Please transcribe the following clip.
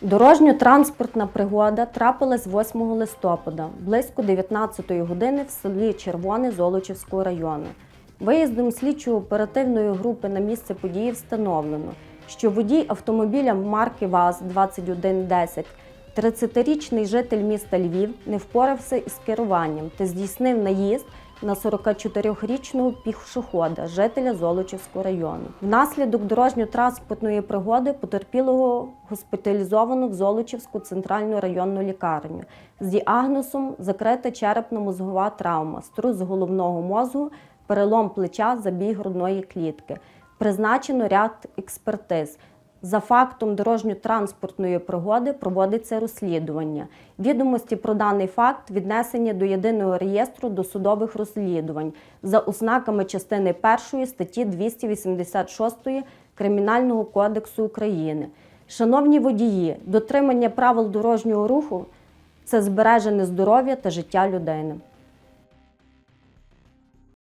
Дорожньо-транспортна пригода трапилась 8 листопада близько 19 години в селі Червоне Золочівського району. Виїздом слідчо-оперативної групи на місце події встановлено, що водій автомобіля марки ВАЗ-2110, 30-річний житель міста Львів, не впорався із керуванням та здійснив наїзд на 44-річного пішохода, жителя Золочівського району. Внаслідок дорожньо-транспортної пригоди потерпілого госпіталізовано в Золочівську центральну районну лікарню з діагнозом закрита черепно-мозгова травма, струс головного мозку, перелом плеча, забій грудної клітки. Призначено ряд експертиз. За фактом дорожньо-транспортної пригоди проводиться розслідування. Відомості про даний факт віднесені до єдиного реєстру досудових розслідувань за ознаками частини 1 статті 286 Кримінального кодексу України. Шановні водії, дотримання правил дорожнього руху це збережене здоров'я та життя людини.